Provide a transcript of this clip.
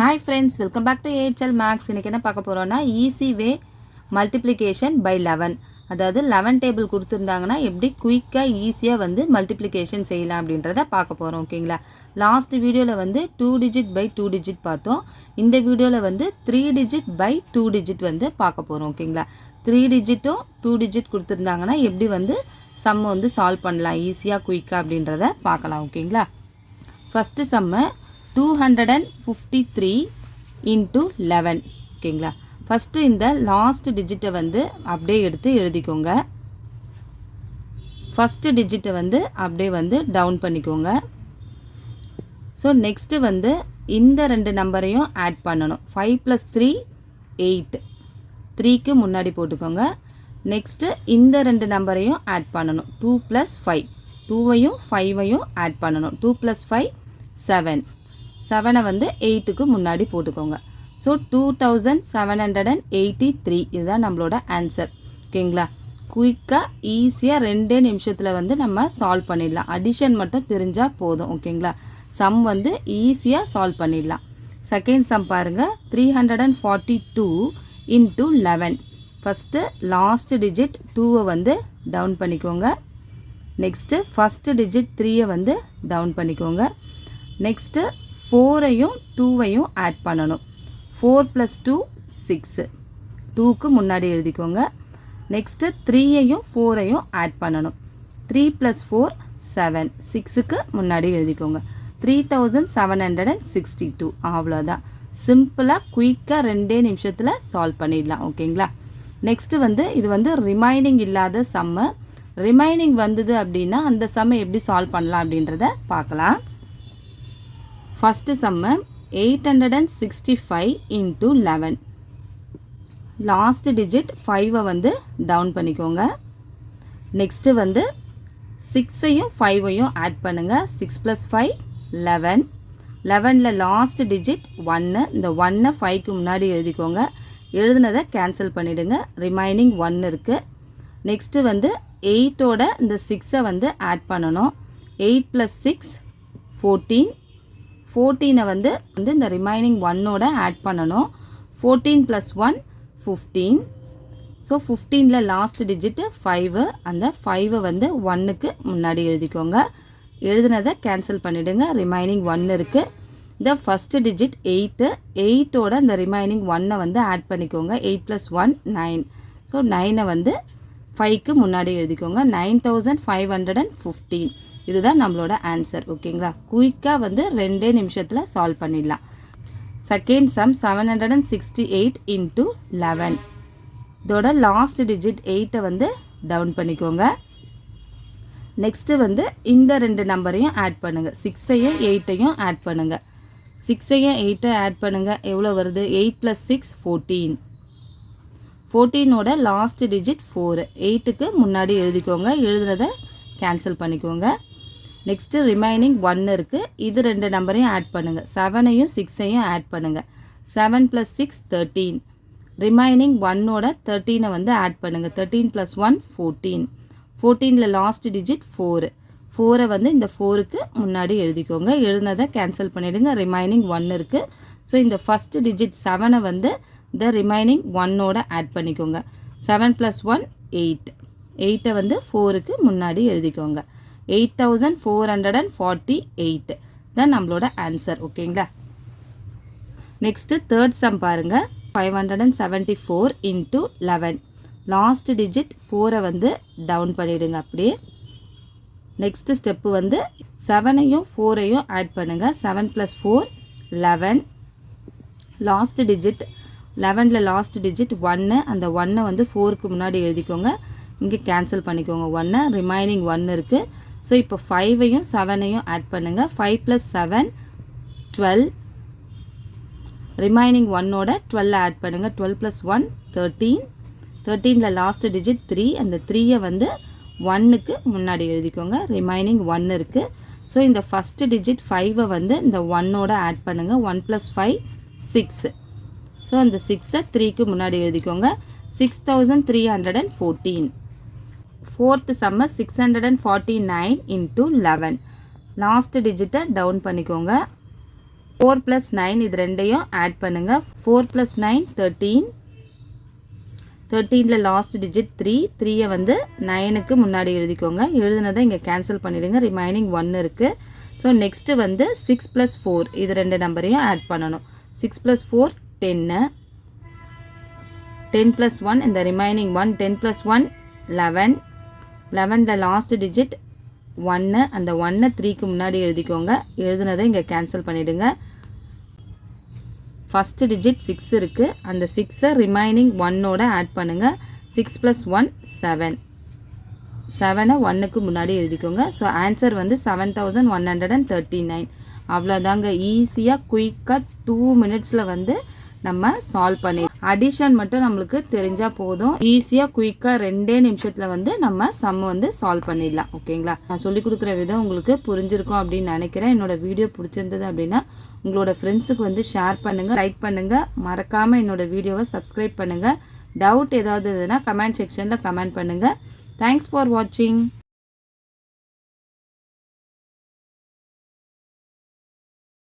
Hi friends welcome back to A H L maths இன்றைக்கி என்ன பார்க்க போகிறோன்னா easy way multiplication by eleven அதாவது லெவன் டேபிள் கொடுத்துருந்தாங்கன்னா எப்படி குயிக்காக ஈஸியாக வந்து மல்டிப்ளிகேஷன் செய்யலாம் அப்படின்றத பார்க்க போகிறோம் ஓகேங்களா லாஸ்ட் வீடியோவில் வந்து two digit by two digit பார்த்தோம். இந்த வீடியோவில் வந்து three digit by two digit வந்து பார்க்க போகிறோம் ஓகேங்களா த்ரீ டிஜிட்டும் டூ டிஜிட் கொடுத்துருந்தாங்கன்னா எப்படி வந்து சம்மை வந்து சால்வ் பண்ணலாம் ஈஸியாக குயிக்காக அப்படின்றத பார்க்கலாம் ஓகேங்களா first சம்மை two hundred and fifty three into eleven ஓகேங்களா? ஃபஸ்ட்டு இந்த லாஸ்ட் டிஜிட்டை வந்து அப்படியே எடுத்து எழுதிக்கோங்க. ஃபஸ்ட்டு டிஜிட்டை வந்து அப்படியே வந்து டவுன் பண்ணிக்கோங்க. ஸோ நெக்ஸ்ட்டு வந்து இந்த ரெண்டு நம்பரையும் ஆட் பண்ணணும். ஃபைவ் ப்ளஸ் த்ரீ எயிட் த்ரீக்கு முன்னாடி போட்டுக்கோங்க. நெக்ஸ்ட்டு இந்த ரெண்டு நம்பரையும் ஆட் பண்ணணும். டூ ப்ளஸ் ஃபைவ் டூவையும் ஃபைவையும் ஆட் பண்ணணும். டூ ப்ளஸ் ஃபைவ் செவன் செவனை வந்து எயிட்டுக்கு முன்னாடி போட்டுக்கோங்க. So two thousand seven hundred and eighty three இதுதான் நம்மளோட ஆன்சர் ஓகேங்களா? குயிக்காக ஈஸியாக ரெண்டே நிமிஷத்தில் வந்து நம்ம சால்வ் பண்ணிடலாம். அடிஷன் மட்டும் தெரிஞ்சால் போதும் ஓகேங்களா? சம் வந்து ஈஸியாக சால்வ் பண்ணிடலாம். செகண்ட் சம் பாருங்கள் three hundred and forty two into eleven first last digit டூவை வந்து டவுன் பண்ணிக்கோங்க. நெக்ஸ்ட்டு ஃபஸ்ட்டு டிஜிட் த்ரீயை வந்து டவுன் பண்ணிக்கோங்க. நெக்ஸ்ட்டு ஃபோரையும் டூவையும் ஆட் பண்ணணும். ஃபோர் ப்ளஸ் டூ சிக்ஸு டூக்கு முன்னாடி எழுதிக்கோங்க. நெக்ஸ்ட்டு த்ரீயையும் ஃபோரையும் ஆட் பண்ணணும். த்ரீ ப்ளஸ் ஃபோர் செவன் சிக்ஸுக்கு முன்னாடி எழுதிக்கோங்க. Three thousand seven hundred and sixty two அவ்வளோதான் சிம்பிளாக குயிக்காக ரெண்டே நிமிஷத்தில் சால்வ் பண்ணிடலாம். ஓகேங்களா? நெக்ஸ்ட்டு வந்து இது வந்து ரிமைனிங் இல்லாத சம்மு ரிமைனிங் வந்தது அப்படின்னா அந்த சம்மை எப்படி சால்வ் பண்ணலாம் அப்படின்றத பார்க்கலாம். First sum eight hundred and sixty five into eleven last digit ஃபைவை வந்து டவுன் பண்ணிக்கோங்க. நெக்ஸ்ட்டு வந்து சிக்ஸையும் ஃபைவையும் ஆட் பண்ணுங்கள் சிக்ஸ் ப்ளஸ் ஃபைவ் லெவன் லெவனில் லாஸ்ட் டிஜிட் ஒன்று இந்த ஒன்னை ஃபைவ்க்கு முன்னாடி எழுதிக்கோங்க. எழுதுனதை கேன்சல் பண்ணிவிடுங்க ரிமைனிங் ஒன் இருக்குது நெக்ஸ்ட்டு வந்து எயிட்டோட இந்த சிக்ஸை வந்து ஆட் பண்ணணும். எயிட் ப்ளஸ் சிக்ஸ் ஃபோர்டீன் ஃபோர்டீனை வந்து வந்து இந்த ரிமைனிங் ஒன்னோட ஆட் பண்ணணும். Fourteen plus one fifteen so ஃபிஃப்டீனில் last digit five அந்த ஃபைவை வந்து ஒன்னுக்கு முன்னாடி எழுதிக்கோங்க. எழுதுனதை கேன்சல் பண்ணிவிடுங்க ரிமைனிங் ஒன் இருக்குது இந்த ஃபஸ்ட்டு டிஜிட் எயிட்டு எயிட்டோட இந்த ரிமைனிங் ஒன்னை வந்து ஆட் பண்ணிக்கோங்க. Eight plus one nine so நைனை வந்து ஃபைவ்க்கு முன்னாடி எழுதிக்கோங்க. Nine thousand five hundred and fifteen இதுதான் நம்மளோட ஆன்சர் ஓகேங்களா? குயிக்காக வந்து ரெண்டே நிமிஷத்தில் சால்வ் பண்ணிடலாம். Second sum seven hundred and sixty eight into eleven இதோட லாஸ்ட் டிஜிட் எயிட்டை வந்து டவுன் பண்ணிக்கோங்க. நெக்ஸ்ட்டு வந்து இந்த ரெண்டு நம்பரையும் ஆட் பண்ணுங்கள் சிக்ஸையும் எயிட்டையும் ஆட் பண்ணுங்கள் சிக்ஸையும் எயிட்டை ஆட் பண்ணுங்கள் எவ்வளோ வருது? எயிட் ப்ளஸ் சிக்ஸ் ஃபோர்டீன் ஃபோர்டீனோட லாஸ்ட் டிஜிட் ஃபோரு எயிட்டுக்கு முன்னாடி எழுதிக்கோங்க. எழுதுனதை கேன்சல் பண்ணிக்கோங்க. நெக்ஸ்ட்டு ரிமைனிங் ஒன் இருக்குது இது ரெண்டு நம்பரையும் ஆட் பண்ணுங்கள் செவனையும் சிக்ஸையும் ஆட் பண்ணுங்கள் seven plus six thirteen remaining ஒன்னோட தேர்ட்டீனை வந்து ஆட் பண்ணுங்கள் தேர்ட்டீன் ப்ளஸ் ஒன் ஃபோர்டீன் ஃபோர்டீனில் லாஸ்ட் டிஜிட் ஃபோரு ஃபோரை வந்து இந்த ஃபோருக்கு முன்னாடி எழுதிக்கோங்க. எழுதினதை கேன்சல் பண்ணிவிடுங்க ரிமைனிங் ஒன் இருக்குது ஸோ இந்த ஃபஸ்ட்டு டிஜிட் செவனை வந்து இந்த ரிமைனிங் ஒன்னோட ஆட் பண்ணிக்கோங்க. செவன் ப்ளஸ் ஒன் எயிட் எயிட்டை வந்து ஃபோருக்கு முன்னாடி எழுதிக்கோங்க. Eight thousand four hundred and forty eight தான் நம்மளோட ஆன்சர் ஓகேங்களா நெக்ஸ்ட்டு தேர்ட் சம் பாருங்கள் five hundred and seventy four into eleven last digit ஃபோரை வந்து டவுன் பண்ணிவிடுங்க அப்படியே. நெக்ஸ்ட்டு ஸ்டெப்பு வந்து செவனையும் ஃபோரையும் ஆட் பண்ணுங்கள் seven plus four eleven last digit லெவனில் லாஸ்ட் டிஜிட் ஒன்று அந்த ஒன்னை வந்து ஃபோருக்கு முன்னாடி எழுதிக்கோங்க. இங்கே கேன்சல் பண்ணிக்கோங்க ஒன்று ரிமைனிங் ஒன்று இருக்குது ஸோ இப்போ ஃபைவையும் செவனையும் ஆட் பண்ணுங்கள் five plus seven twelve remaining ஒன்னோட டுவெல் ஆட் பண்ணுங்கள் டுவெல் ப்ளஸ் ஒன் தேர்ட்டீன் தேர்ட்டீனில் லாஸ்ட் டிஜிட் த்ரீ அந்த த்ரீயை வந்து ஒன்னுக்கு முன்னாடி எழுதிக்கோங்க. ரிமைனிங் ஒன் இருக்குது ஸோ இந்த ஃபஸ்ட்டு டிஜிட் ஃபைவை வந்து இந்த ஒன்னோட ஆட் பண்ணுங்கள் one plus five six so அந்த சிக்ஸை த்ரீக்கு முன்னாடி எழுதிக்கோங்க. Six thousand three hundred and fourteen fourth sum six hundred and forty nine into eleven last டிஜிட்டை down பண்ணிக்கோங்க. ஃபோர் ப்ளஸ் நைன் இது ரெண்டையும் ஆட் பண்ணுங்கள் ஃபோர் ப்ளஸ் நைன் தேர்ட்டீன் தேர்ட்டீனில் லாஸ்ட் டிஜிட் த்ரீ த்ரீயை வந்து நைனுக்கு முன்னாடி எழுதிக்கோங்க. எழுதுனதை இங்கே கேன்சல் பண்ணிவிடுங்க ரிமைனிங் ஒன் இருக்குது ஸோ நெக்ஸ்ட்டு வந்து சிக்ஸ் ப்ளஸ் ஃபோர் இது ரெண்டு நம்பரையும் ஆட் பண்ணணும். சிக்ஸ் ப்ளஸ் ஃபோர் டென்னு டென் ப்ளஸ் ஒன் இந்த remaining one ten plus one eleven லெவனில் லாஸ்ட் டிஜிட் ஒன்று அந்த ஒன்று த்ரீக்கு முன்னாடி எழுதிக்கோங்க. எழுதுனதை இங்கே கேன்சல் பண்ணிவிடுங்க ஃபஸ்ட்டு டிஜிட் சிக்ஸ் இருக்குது அந்த சிக்ஸை ரிமைனிங் ஒன்னோட ஆட் பண்ணுங்கள் சிக்ஸ் ப்ளஸ் ஒன் செவன் செவனை ஒன்னுக்கு முன்னாடி எழுதிக்கோங்க. ஸோ ஆன்சர் வந்து seven thousand one hundred and thirty nine அவ்வளோதாங்க ஈஸியாக குயிக்காக டூ மினிட்ஸில் வந்து நம்ம சால்வ் பண்ணி அடிஷன் மட்டும் நம்மளுக்கு தெரிஞ்சால் போதும். ஈஸியாக குயிக்காக ரெண்டே நிமிஷத்தில் வந்து நம்ம சம் வந்து சால்வ் பண்ணிடலாம். ஓகேங்களா? நான் சொல்லிக் கொடுக்குற விதம் உங்களுக்கு புரிஞ்சிருக்கும் அப்படின்னு நினைக்கிறேன். என்னோட வீடியோ பிடிச்சிருந்தது அப்படின்னா உங்களோட ஃப்ரெண்ட்ஸுக்கு வந்து ஷேர் பண்ணுங்கள் லைக் பண்ணுங்கள் மறக்காமல் என்னோட வீடியோவை சப்ஸ்கிரைப் பண்ணுங்கள் டவுட் ஏதாவது இருந்ததுன்னா கமெண்ட் செக்ஷனில் கமெண்ட் பண்ணுங்கள் தேங்க்ஸ் ஃபார் வாட்சிங்